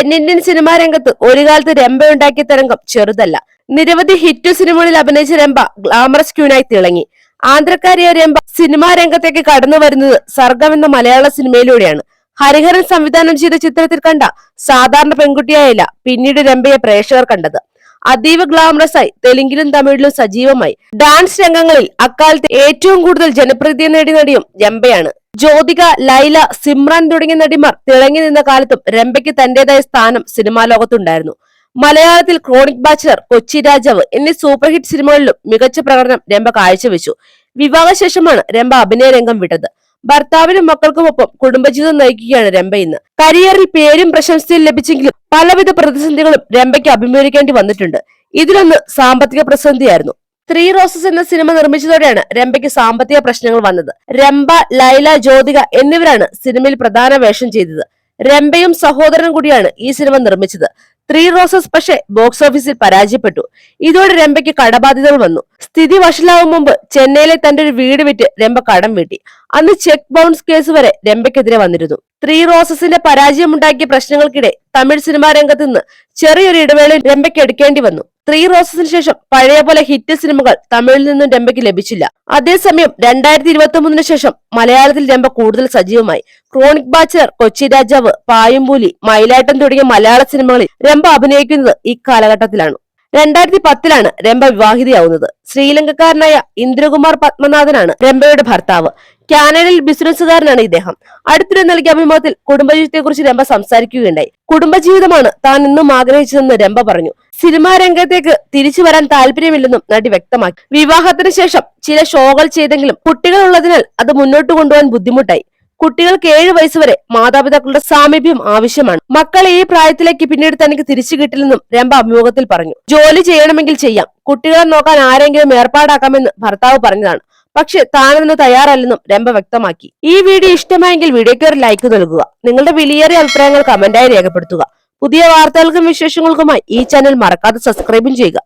തെന്നിന്ത്യൻ സിനിമാ രംഗത്ത് ഒരു കാലത്ത് രംഭയുണ്ടാക്കിയ തരംഗം ചെറുതല്ല. നിരവധി ഹിറ്റ് സിനിമകളിൽ അഭിനയിച്ച രംഭ ഗ്ലാമറസ് ക്യൂനായി തിളങ്ങി. ആന്ധ്രക്കാരിയ രംഭ സിനിമാ രംഗത്തേക്ക് കടന്നു വരുന്നത് സർഗം എന്ന മലയാള സിനിമയിലൂടെയാണ് ഹരിഹരൻ സംവിധാനം ചെയ്ത ചിത്രത്തിൽ കണ്ട സാധാരണ പെൺകുട്ടിയായല്ല പിന്നീട് രംഭയെ പ്രേക്ഷകർ കണ്ടത്. അതീവ ഗ്ലാമറസ് ആയി തെലുങ്കിലും തമിഴിലും സജീവമായി. ഡാൻസ് രംഗങ്ങളിൽ അക്കാലത്ത് ഏറ്റവും കൂടുതൽ ജനപ്രീതി നേടിയ നടിയും രംഭയാണ്. ജ്യോതിക ലൈല സിമ്രാൻ തുടങ്ങിയ നടിമാർ തിളങ്ങി നിന്ന കാലത്തും രംഭയ്ക്ക് തന്റേതായ സ്ഥാനം സിനിമാ ലോകത്തുണ്ടായിരുന്നു. മലയാളത്തിൽ ക്രോണിക് ബാച്ചർ കൊച്ചി രാജാവ് എന്നീ സൂപ്പർ ഹിറ്റ് സിനിമകളിലും മികച്ച പ്രകടനം രംഭ കാഴ്ചവെച്ചു. വിവാഹശേഷമാണ് രംഭ അഭിനയ രംഗം വിട്ടത്. ഭർത്താവിനും മക്കൾക്കുമൊപ്പം കുടുംബജീവിതം നയിക്കുകയാണ് രംഭ ഇന്ന്. കരിയറിൽ പേരും പ്രശംസയും ലഭിച്ചെങ്കിലും പലവിധ പ്രതിസന്ധികളും രംഭയ്ക്ക് അഭിമുഖീകരിക്കേണ്ടി വന്നിട്ടുണ്ട്. ഇതിലൊന്ന് സാമ്പത്തിക പ്രതിസന്ധിയായിരുന്നു. ത്രീ റോസസ് എന്ന സിനിമ നിർമ്മിച്ചതോടെയാണ് രംഭയ്ക്ക് സാമ്പത്തിക പ്രശ്നങ്ങൾ വന്നത്. രംഭ ലൈല ജ്യോതിക എന്നിവരാണ് സിനിമയിൽ പ്രധാന വേഷം ചെയ്തത്. രംഭയും സഹോദരനും കൂടിയാണ് ഈ സിനിമ നിർമ്മിച്ചത്. ത്രീ റോസസ് പക്ഷേ ബോക്സ് ഓഫീസിൽ പരാജയപ്പെട്ടു. ഇതോടെ രംഭയ്ക്ക് കടബാധ്യതകൾ വന്നു. സ്ഥിതി വഷളാവും മുമ്പ് ചെന്നൈയിലെ തന്റെ ഒരു വീട് വിറ്റ് രംഭ കടം വീട്ടി. അന്ന് ചെക്ക് ബൗൺസ് കേസ് വരെ രംഭയ്ക്കെതിരെ വന്നിരുന്നു. ത്രീ റോസസിന്റെ പരാജയമുണ്ടാക്കിയ പ്രശ്നങ്ങൾക്കിടെ തമിഴ് സിനിമാ രംഗത്ത് നിന്ന് ചെറിയൊരു ഇടവേളയിൽ രംഭയ്ക്ക് എടുക്കേണ്ടി വന്നു. ത്രീ റോസസിന് ശേഷം പഴയ പോലെ ഹിറ്റ് സിനിമകൾ തമിഴിൽ നിന്നും രംഭയ്ക്ക് ലഭിച്ചില്ല. അതേസമയം രണ്ടായിരത്തി ഇരുപത്തി മൂന്നിന് ശേഷം മലയാളത്തിൽ രംഭ കൂടുതൽ സജീവമായി. ക്രോണിക് ബാച്ചർ കൊച്ചി രാജാവ് പായുംപൂലി മയിലാട്ടം തുടങ്ങിയ മലയാള സിനിമകളിൽ രംഭ അഭിനയിക്കുന്നത് ഈ കാലഘട്ടത്തിലാണ്. രണ്ടായിരത്തി പത്തിലാണ് രംഭ വിവാഹിതയാവുന്നത്. ശ്രീലങ്കക്കാരനായ ഇന്ദ്രകുമാർ പത്മനാഥനാണ് രംഭയുടെ ഭർത്താവ്. കാനഡയിൽ ബിസിനസ്സുകാരനാണ് ഇദ്ദേഹം. അടുത്തിടെ നൽകിയ അഭിമുഖത്തിൽ കുടുംബജീവിതത്തെക്കുറിച്ച് രംഭ സംസാരിക്കുകയുണ്ടായി. കുടുംബജീവിതമാണ് താൻ ഇന്നും ആഗ്രഹിച്ചതെന്ന് രംഭ പറഞ്ഞു. സിനിമാ രംഗത്തേക്ക് തിരിച്ചു വരാൻ താല്പര്യമില്ലെന്നും നടി വ്യക്തമാക്കി. വിവാഹത്തിന് ശേഷം ചില ഷോകൾ ചെയ്തെങ്കിലും കുട്ടികൾ ഉള്ളതിനാൽ അത് മുന്നോട്ട് കൊണ്ടുപോകാൻ ബുദ്ധിമുട്ടായി. കുട്ടികൾക്ക് ഏഴ് വയസ്സുവരെ മാതാപിതാക്കളുടെ സാമീപ്യം ആവശ്യമാണ്. മക്കളെ ഈ പ്രായത്തിലേക്ക് പിന്നീട് തനിക്ക് തിരിച്ചു കിട്ടില്ലെന്നും രംഭ അഭിമുഖത്തിൽ പറഞ്ഞു. ജോലി ചെയ്യണമെങ്കിൽ ചെയ്യാം. കുട്ടികളെ നോക്കാൻ ആരെങ്കിലും ഏർപ്പാടാക്കാമെന്ന് ഭർത്താവ് പറഞ്ഞതാണ്. പക്ഷെ താനതിന് തയ്യാറല്ലെന്നും രംഭ വ്യക്തമാക്കി. ഈ വീഡിയോ ഇഷ്ടമായെങ്കിൽ വീഡിയോയ്ക്ക് ഒരു ലൈക്ക് നൽകുക. നിങ്ങളുടെ വിലയേറിയ അഭിപ്രായങ്ങൾ കമന്റായി രേഖപ്പെടുത്തുക. പുതിയ വാർത്തകൾക്കും വിശേഷങ്ങൾക്കുമായി ഈ ചാനൽ മറക്കാതെ സബ്സ്ക്രൈബും ചെയ്യുക.